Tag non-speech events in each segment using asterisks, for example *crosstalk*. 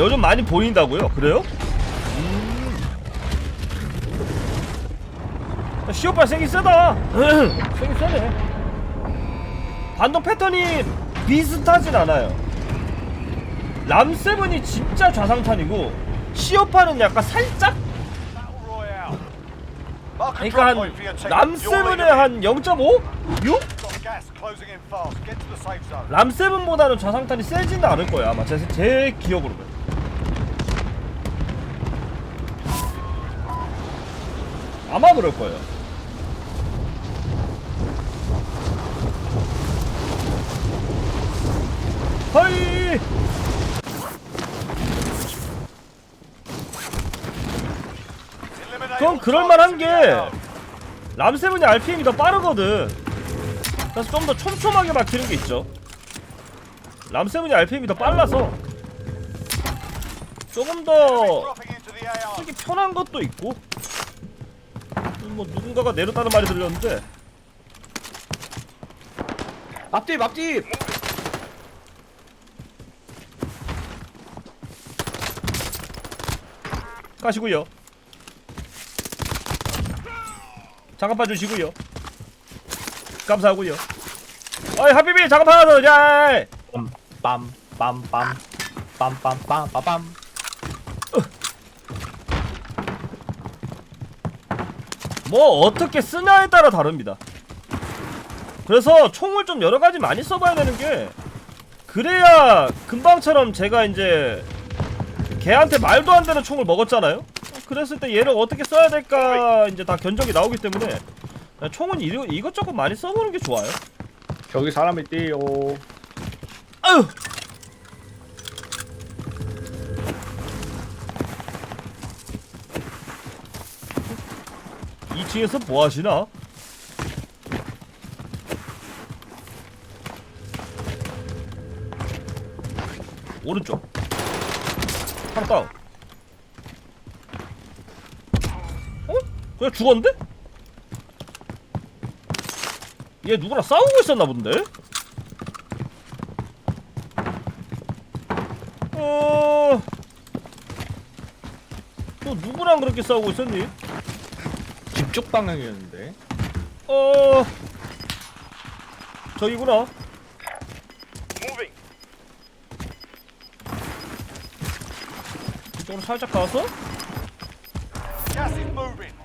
요즘 많이 보인다고요? 그래요? 음. 시오빠 세긴 세다. *clears throat* 세긴 세네. 반동 패턴이 비슷하진 않아요. 람세븐이 진짜 좌상탄이고 시오파는 약간 살짝 그러니까 한 람세븐의 한 0.5? 6? 람세븐보다는 좌상탄이 세지는 않을 거야 아마 제, 제 기억으로 아마 그럴 거예요. 허이! 그럼 그럴만한 게 람세븐이 RPM이 더 빠르거든. 그래서 좀 더 촘촘하게 막히는 게 있죠. 람세븐이 RPM이 더 빨라서 조금 더 쓰기 편한 것도 있고 뭐 누군가가 내렸다는 말이 들렸는데. 앞뒤 앞뒤! 가시고요. 잠깐 봐주시고요. 감사하고요. 어이 하비비 잠깐 봐줘 야! 빰빰빰빰 빰빰빰빰빰 뭐 어떻게 쓰냐에 따라 다릅니다. 그래서 총을 좀 여러 가지 많이 써봐야 되는 게 그래야 금방처럼 제가 이제 걔한테 말도 안 되는 총을 먹었잖아요. 그랬을 때 얘를 어떻게 써야 될까 이제 다 견적이 나오기 때문에 총은 이, 이것저것 많이 써보는 게 좋아요. 저기 사람이 뛰요 아유. 이층에서 뭐 하시나? 오른쪽. 하나 다운. 어? 그냥 죽었는데? 얘 누구랑 싸우고 있었나 본데? 어... 너 누구랑 그렇게 싸우고 있었니? 집쪽 방향이었는데 어... 저기구나 이쪽으로 살짝 가서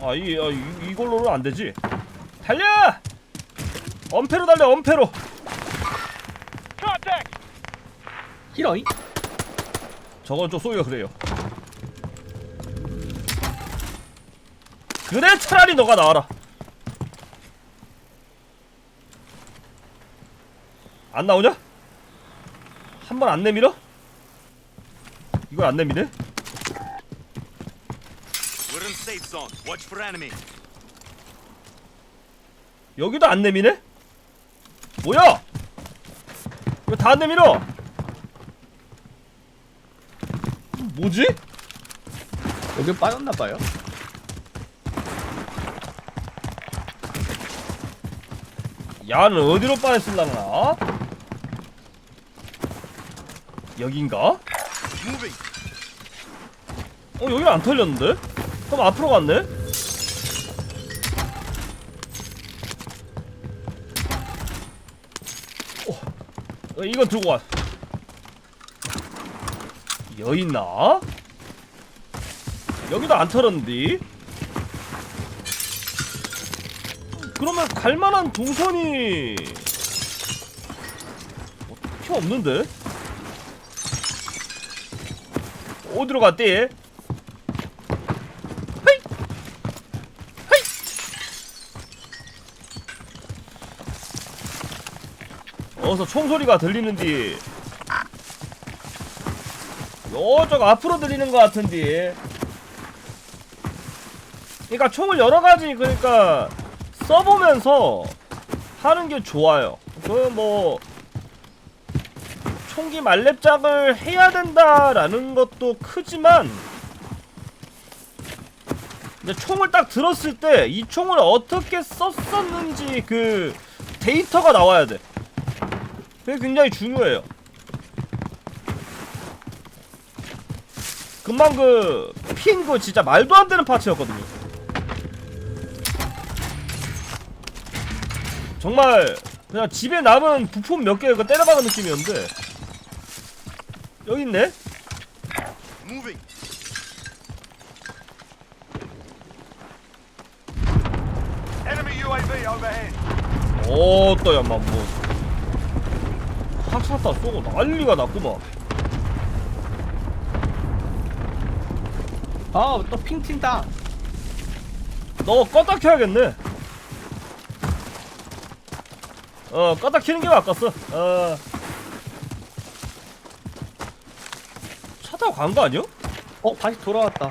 아, 이, 아, 이, 이걸로는 안 되지. 달려! 엄폐로 달려, 엄폐로! 히로이 저건 좀 쏘기가 그래요. 그래, 차라리 너가 나와라. 안 나오냐? 한 번 안 내밀어? 이걸 안 내미네? We're in safe zone. Watch for enemy. 여기도 안 내미네? 뭐야? 왜 다 안 내밀어? 뭐지? 여기 빠졌나봐요 야는 어디로 빠졌을라나? 여긴가? 어 여기는 안 털렸는데? 그럼 앞으로 갔네? 어, 어, 이건 들고 와. 여있나? 여기도 안 털었는데? 그러면 갈만한 동선이 어떻게 없는데? 어디로 갔대? 어서 총소리가 들리는디 요쪽 앞으로 들리는 것 같은디 그러니까 총을 여러 가지 그러니까 써보면서 하는 게 좋아요 그 뭐 총기 말렙작을 해야 된다라는 것도 크지만 근데 총을 딱 들었을 때 이 총을 어떻게 썼었는지 그 데이터가 나와야 돼. 그게 굉장히 중요해요. 금방 그 핀 그 진짜 말도 안 되는 파츠였거든요. 정말 그냥 집에 남은 부품 몇개그 때려박은 느낌이었는데 여기 있네. 어또 야마 뭐 학사다 쏘고 난리가 났구만. 아또 핑 튄다 너 껐다 켜야겠네. 어, 껐다 켜는 게 아깝어. 어. 차 타고 간 거 아니야? 어 다시 돌아왔다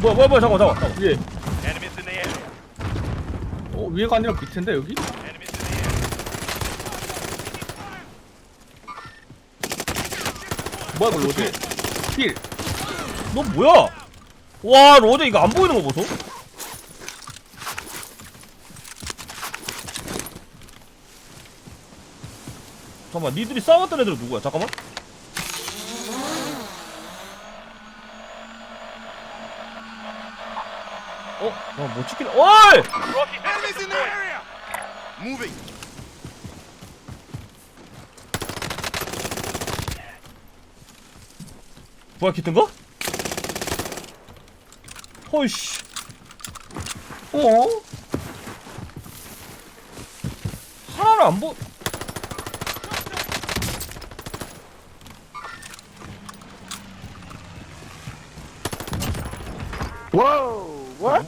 뭐야, 뭐야, 뭐야, 잠깐, 잠깐. 위에 Enemies in the area. 어 위에가 아니라 밑인데 여기? Enemies in the area. 뭐야 그 로제 힐너 뭐야? 와, 로제 이거 안 보이는 거 보소? 잠깐만, 니들이 싸웠던 애들은 누구야? 잠깐만. 어? 아, 못 찍히네. 어이! Moving. 부활 키트인가? 허이씨. 어? 하나를 안 보. 와우 what?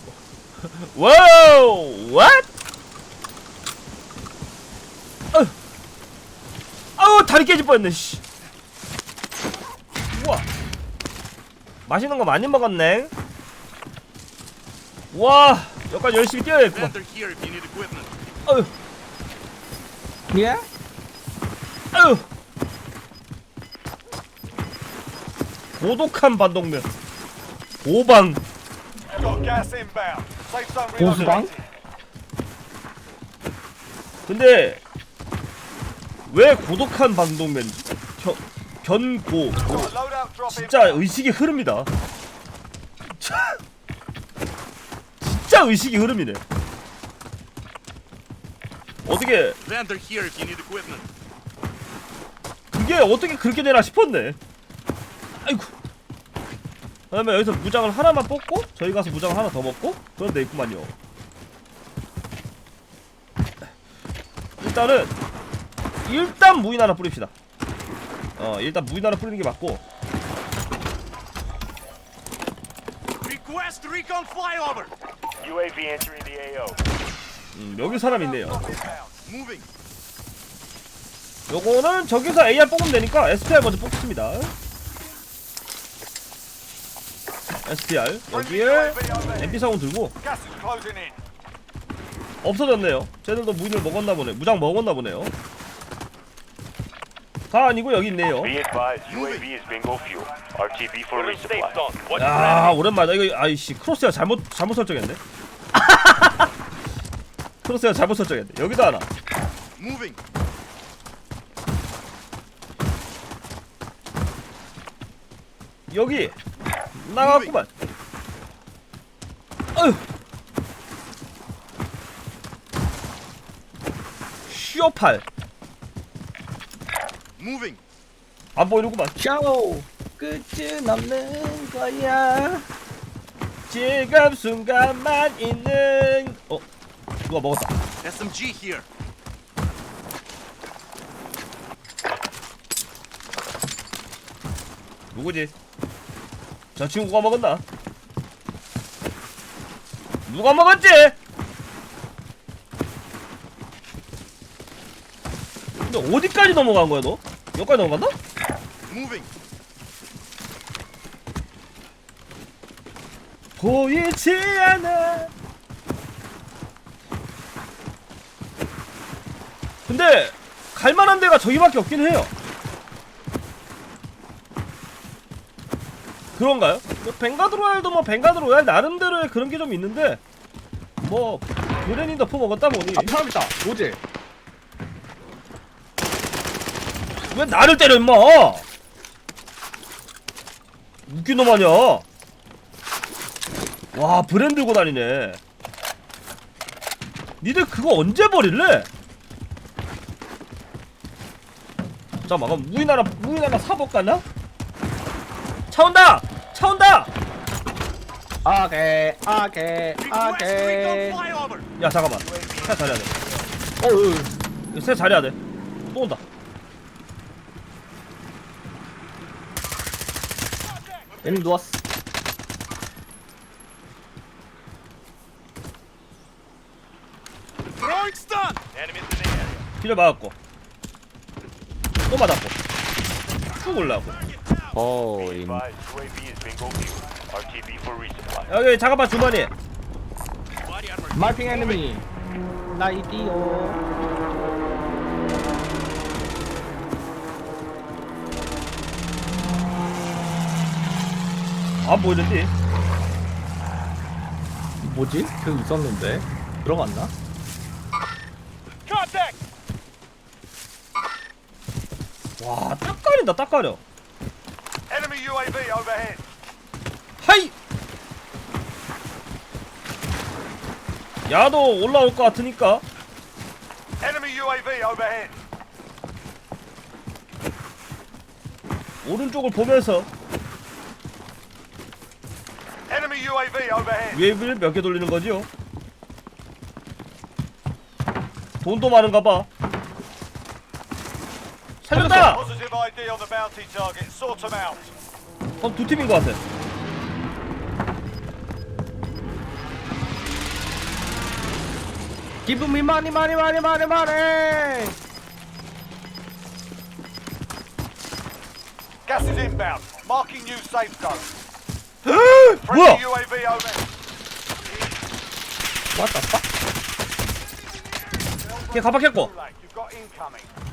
와우, what? 어. 아우 다리 깨질 뻔했네. 씨. 우와. 맛있는 거 많이 먹었네. 와, 여기까지 열심히 뛰어야겠구만. 아유, 예? 아유. 고독한 반동면. 고방. 고수방? 근데 왜 고독한 반동면? 견, 견고. 진짜 의식이 흐릅니다. 진짜 의식이 흐름이네. 어떻게. 그게 어떻게 그렇게 되나 싶었네. 아이고. 그 다음에 여기서 무장을 하나만 뽑고 저희 가서 무장을 하나 더 먹고 그런 데 있구만요. 일단은 일단 무인 하나 뿌립시다. 어 일단 무인 하나 뿌리는 게 맞고. 음, 여기 사람 있네요. 요거는 저기서 AR 뽑으면 되니까 SPR 먼저 뽑습니다. SPR 여기에 MP 사원 들고. 없어졌네요. 쟤들도 무인을 먹었나 보네. 무장 먹었나 보네요. 가 아니고 여기 있네요. 야 오랜만이다. 이거 아이씨 크로스가 잘못 잘못 설정했네. *laughs* 크로스가 잘못 설정했네. 여기도 하나. 여기 나갔구만. 어휴. 쉬어팔 Moving. 안 보이는구만. 샤오 끝은 없는 거야 지금 순간만 있는 어 누가 먹었다. SMG here. 누구지? 저 친구가 먹었나? 누가 먹었지? 근데 어디까지 넘어간 거야 너? 여기까지 넘어갔나? 보이지 않아 근데 갈만한 데가 저기밖에 없긴 해요 그런가요? 뭐 벵가드 로얄도 뭐 벵가드 로얄 나름대로의 그런 게 좀 있는데 뭐 그랜이더 포 먹었다 보니 아 사람 있다 로제 왜 나를 때려 임마 웃긴 놈 아니야 와 브랜드 들고 다니네 니들 그거 언제 버릴래? 잠깐만 그럼 우리나라 우리나라 사볼까나? 차 온다! 차 온다! 오케이 오케이. 야 잠깐만. 차 잘해야 돼. 어우 이거 새 잘해야 돼또 온다. 얘는 누웠어. 길을 막았고. 또 맞았고. 쭉 올라가고 resupply. 여기 잠깐만 주머니 에니미 나이디오 안 보이는데 뭐지? 그 있었는데 들어갔나? 와 딱 가린다 딱 가려 overhead. 하이 야도 올라올 것 같으니까 Enemy UAV overhead. 오른쪽을 보면서 Enemy UAV overhead. 웨이브를 몇 개 돌리는 거지요 돈도 많은가 봐 살렸다! Positive ID on the bounty target. Sort them out. 어, 두 팀인 것 같아 Give me money money money money money Gas is inbound. Marking new safe zone. 뭐야 Friendly UAV overhead. What the fuck? 걔 가박했고. You've got incoming.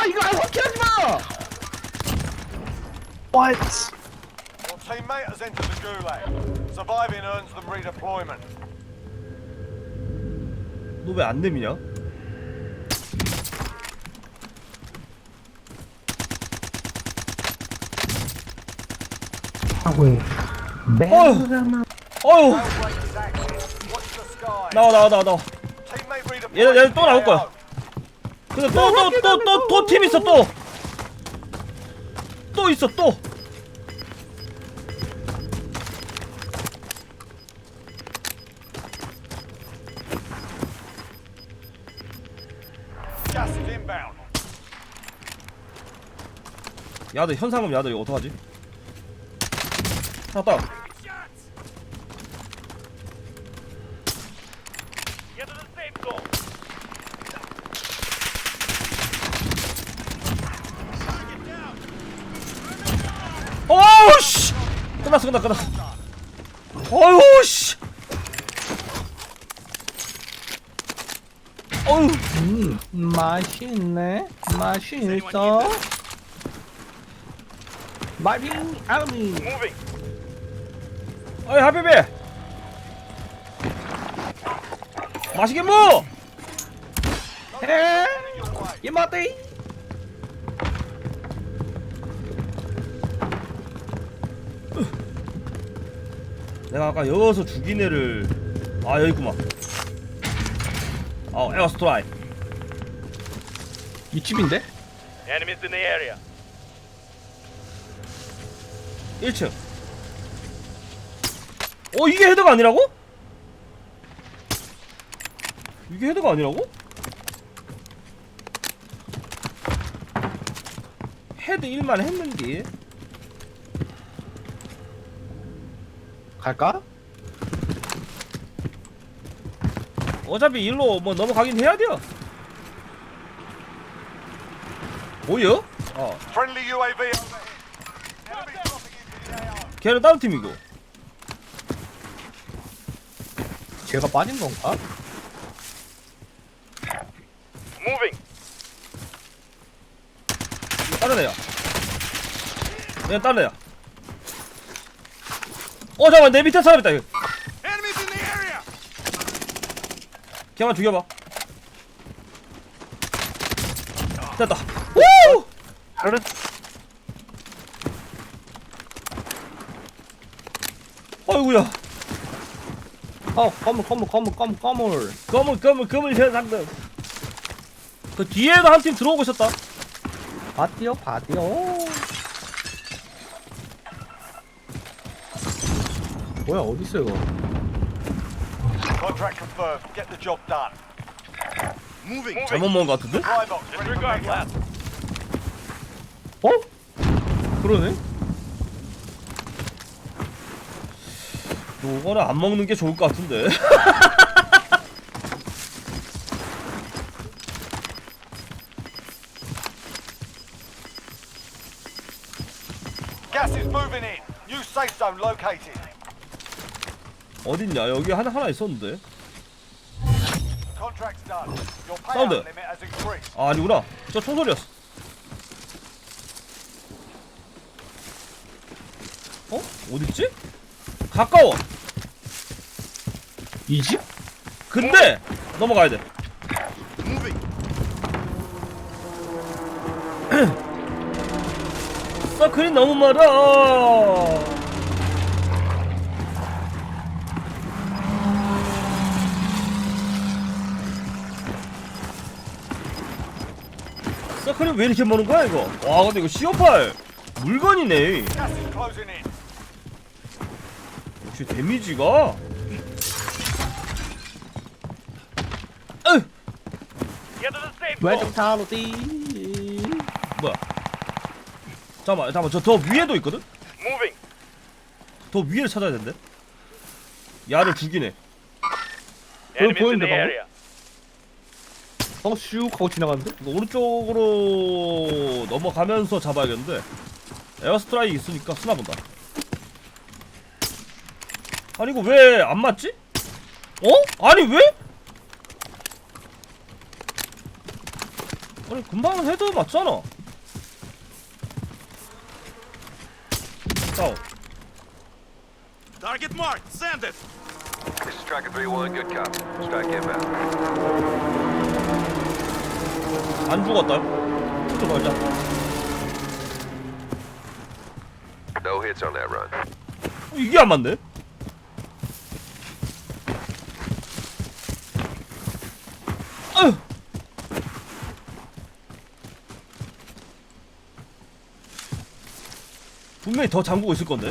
아 이거 안 확실하지 마! What? Your teammate has entered the gulag. Surviving earns them redeployment. 너 왜 안 내미냐? 어휴 어휴 Outbreak is active. Watch the sky. 나와 나와 나와 나와 Teammate redeployment. 얘는- 얘는 또 나올 거야. 또 또 또 또 또 팀 있어 또 또 있어 또. 야들 현상금 야들 이거 어떡하지? 하나 따 Get to the safe zone. 어우 씨 끝났어 끝났어 끝났어. 어우 씨. 어우 음 맛있네. 맛있어. 에니미. Moving. 어이 하비비. 맛있게 먹어. 에 이마데 내가 아까 여기서 죽인 애를 아 여기 있구만 어 에어 스트라이 이 집인데? Enemies in the area. 1층 어 이게 헤드가 아니라고? 이게 헤드가 아니라고? 헤드 1만 했는데 갈까? 어차피 일로 뭐 넘어가긴 해야 돼요 뭐여? 어 Friendly UAV overhead. Enemy dropping into the AO. 걔는 다른 팀이고 제가 빠진 건가? Moving. 다른 애야 얘는 다른 애야 어 잠깐만 내 밑에 사람 있다 이거. 걔만 죽여봐. 됐다. 다른 아이구야. 어 건물 건물 건물 건물 건물. 검은 검은 검은 현상들 그 뒤에도 한 팀 들어오고 있었다. 바디오 바디오 뭐야 어딨어 이거 Contract confirmed. Get the job done. 잘못 먹은 것 같은데? Fly box ready for pickup. 어? 그러네 요거는 안 먹는 게 좋을 것 같은데 Gas is moving in. New safe zone located. 어딨냐? 여기 하나 하나 있었는데. Increased. 아 아니구나. 저 총소리였어. 어? 어딨지? 가까워. 이 집? 근데 넘어가야 돼. *clears throat* 서클이 너무 멀어 서클이 왜 이렇게 머는 거야 이거? 와 근데 이거 CO8 물건이네. 역시 데미지가. 왼쪽. 타로 띠? 뭐야? 잠깐만 잠깐만. 저 더 위에도 있거든? 더 위를 찾아야 된대? 야를 죽이네. 보이는데, 방금? Area. 어슉 하고 지나갔는데? 오른쪽으로 넘어가면서 잡아야겠는데 에어스트라이크 있으니까 쓰나 본다 아니 이거 왜 안 맞지? 어? 아니 왜? 아니 금방 헤드 맞잖아 다운 Target marked. Send it. This is Tracker 3-1, good copy. Strike inbound. 안 죽었다 또 말자 No hits on that run. 어, 이게 안 맞네 아유. 분명히 더 잠그고 있을 건데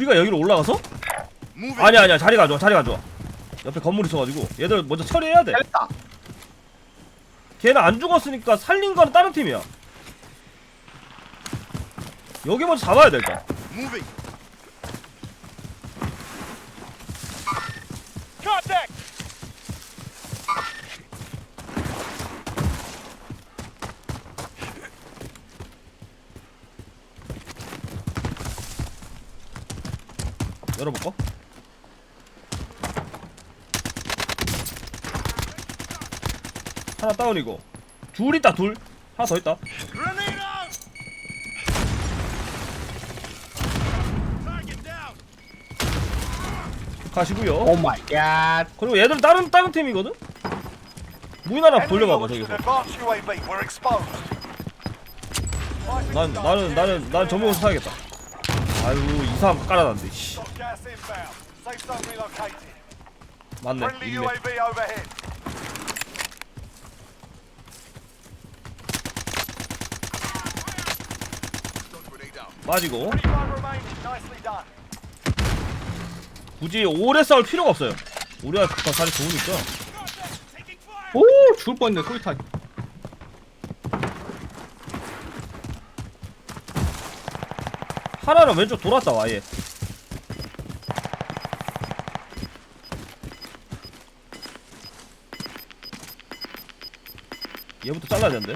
우리가 여기로 올라가서? 아니야 아니야 자리가 안 좋아 자리가 안 좋아 옆에 건물이 있어가지고 얘들 먼저 처리해야 돼 잘했다 걔는 안 죽었으니까 살린 거는 다른 팀이야. 여기 먼저 잡아야 돼 일단. Contact. 열어볼까? 하나 다운이고 둘 있다 둘 하나 더 있다. 가시고요 오 마이 갓 그리고 얘들 다른 다른 팀이거든 무인 하나 돌려봐봐 저기서 an advanced UAV. We're exposed. 난 나는 나는 난 전문으로 사야겠다 아유 이상 깔아놨네 씨 Got gas inbound. Safe zone relocated. 맞네 Friendly 있네 UAV overhead. 빠지고 25 remaining. Nicely done. 굳이 오래 싸울 필요가 없어요 우리가 더 자리 좋으니까. 오 죽을 뻔했네 소리탄 하나는 왼쪽 돌았다 아예 얘부터 잘라야 되는데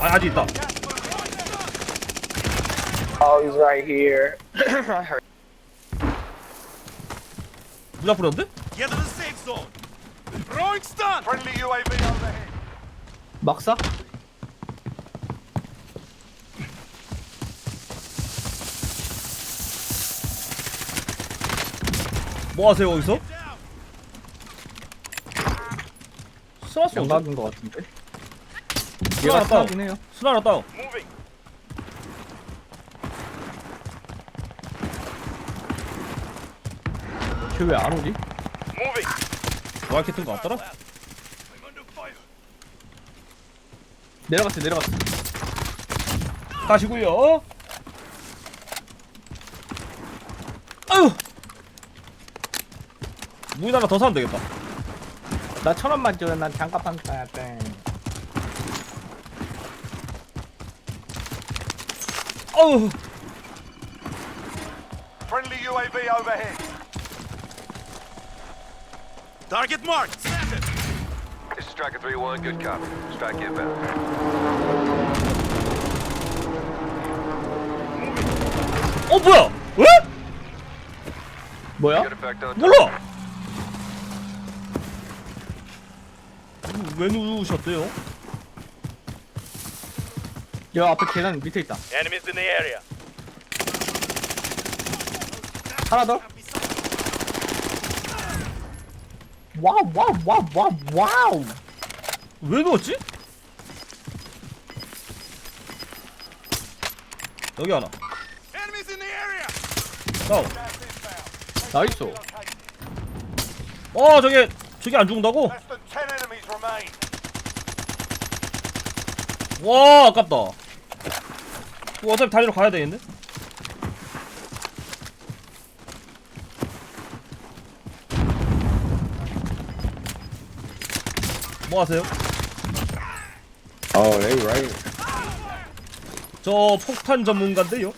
아 아직 있다 Oh, he's right here. I heard. 무자 뿌렸는데? Get to the safe zone. Throwing stun. Friendly UAV overhead. 막사? 뭐 하세요 거기서? 스나스 어디? 양각인 것 같은데. 얘가 다운 스나긴 해요. 스나 하나 다운. 쟤 왜 안 오지? Moving. 와이키 튼거 같더라? I'm under fire. 내려갔어 내려갔어. 가시고요 아유 무인 하나 더 사면 되겠다 나 천 원만 줘. 난 장갑 한 사야 돼. 아유 Friendly UAV overhead. Target marked. Send it. This is Striker 3-1, good copy. Strike inbound. 어 뭐야 왜? 뭐야? 몰라 왜 누우셨대요? 여 앞에 계단 밑에 있다. Enemies in the area. 하나 더. 와우 와우 와우 와우 와우. 왜 누웠지? 여기 하나 Enemies in the area. 다운 나이스. 어 저게 저게 안 죽는다고? 와 아깝다 이거 어차피 다리로 가야 되겠네 뭐 하세요? 어, 레이 라이. 저 폭탄 전문가인데요.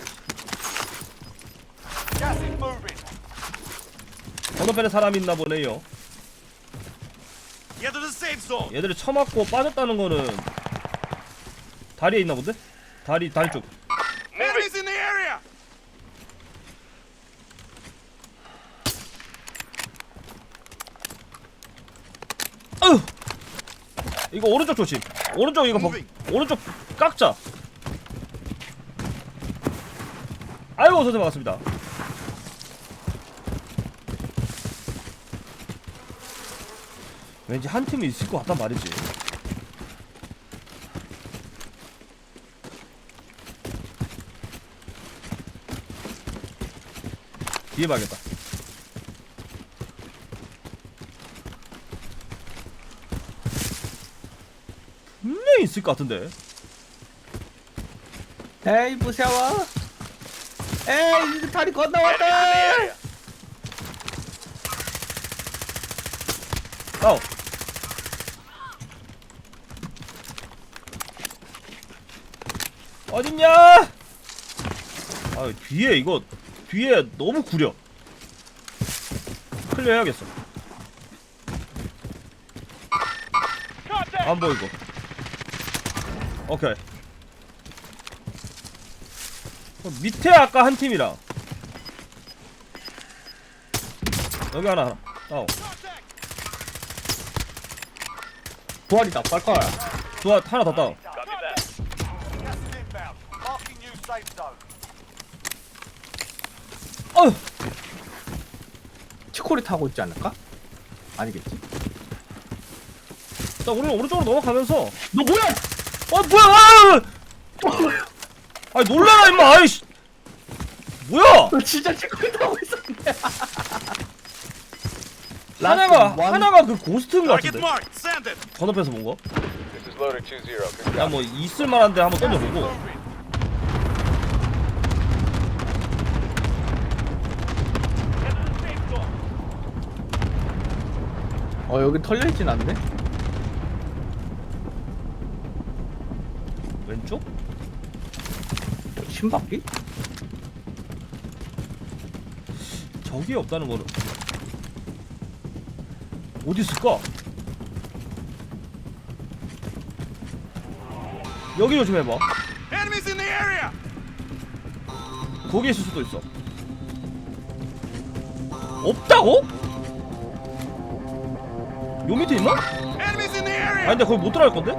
건너편에 사람 있나 보네요 Get to the safe zone. 얘들이 쳐맞고 빠졌다는 거는 다리에 있나 본데? 다리 다리 쪽! 이거 오른쪽 조심. 오른쪽 이거 버, 오른쪽 깎자. 아이고 선생님 반갑습니다. 왠지 한 팀이 있을 것 같단 말이지. 뒤에 봐야겠다. 분명히 있을 것 같은데. 에이 무서워. 에이 다리 건너왔다. area. 다운. 어딨냐? 아 뒤에 이거 뒤에 너무 구려. 클리어 해야겠어. 안 보이고. 오케이. 어, 밑에 아까 한 팀이랑 여기 하나 하나. 다운. 부활이 다. 빨 거야. 두 하- 하나 더다운. Copy that. Gas is inbound. Marking new safe zone. 어휴. 치코리 타고 있지 않을까? 아니겠지. 자, 우리 오른쪽으로 넘어가면서 너 뭐야? 어 뭐야? 아, 아니 놀라라 임마. 아이씨. 뭐야? 너 진짜 치코리 타고 있었네. *laughs* 하나가 원. 하나가 그 고스트인 것 Target 같은데. marked. Send it. 건너편에서 본 거. This is loader 2-0, good copy. 야뭐 있을 만한데 한번 던져보고. Moving. Get to the safe zone. 어 여기 털려 있진 않네. 왼쪽? 신바퀴? 저기 없다는 거는 어디 있을까? 여기 좀 해봐. Enemies in the area. 거기 있을 수도 있어. 없다고? 요 밑에 있나? 아 근데 거기 못 들어갈 건데?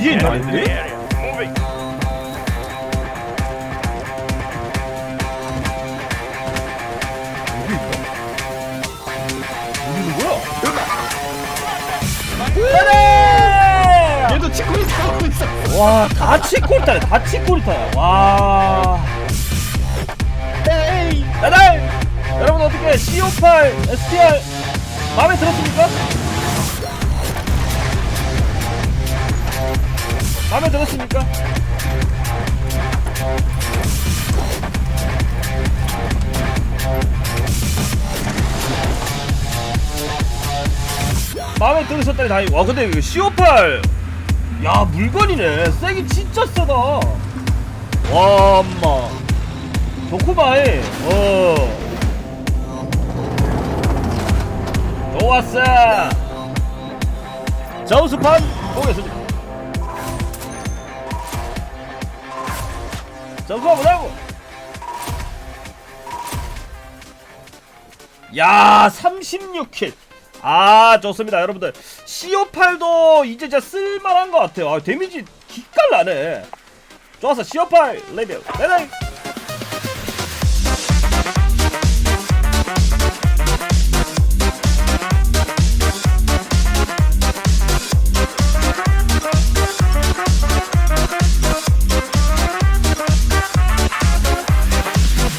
뒤에 있나 근데? 얘도 치콜이 타고 있어. 와, 다 치콜타야, 다 치콜타야. 와. 에이, 여러분 어떻게 CO8 STR 마음에 들었습니까? 마음에 들었습니까? 마음에 들으셨다니 다행이고 와 근데 이거 CO8 야 물건이네. 세긴 진짜 세다. 와 엄마. 좋구마이 어 좋았어 점수판 보겠습니다 점수판 보자고. 야 36킬. 아 좋습니다 여러분들. CO8도 이제 진짜 쓸만한 것 같아요. 아 데미지 기깔나네. 좋았어 CO8 레벨. 레벨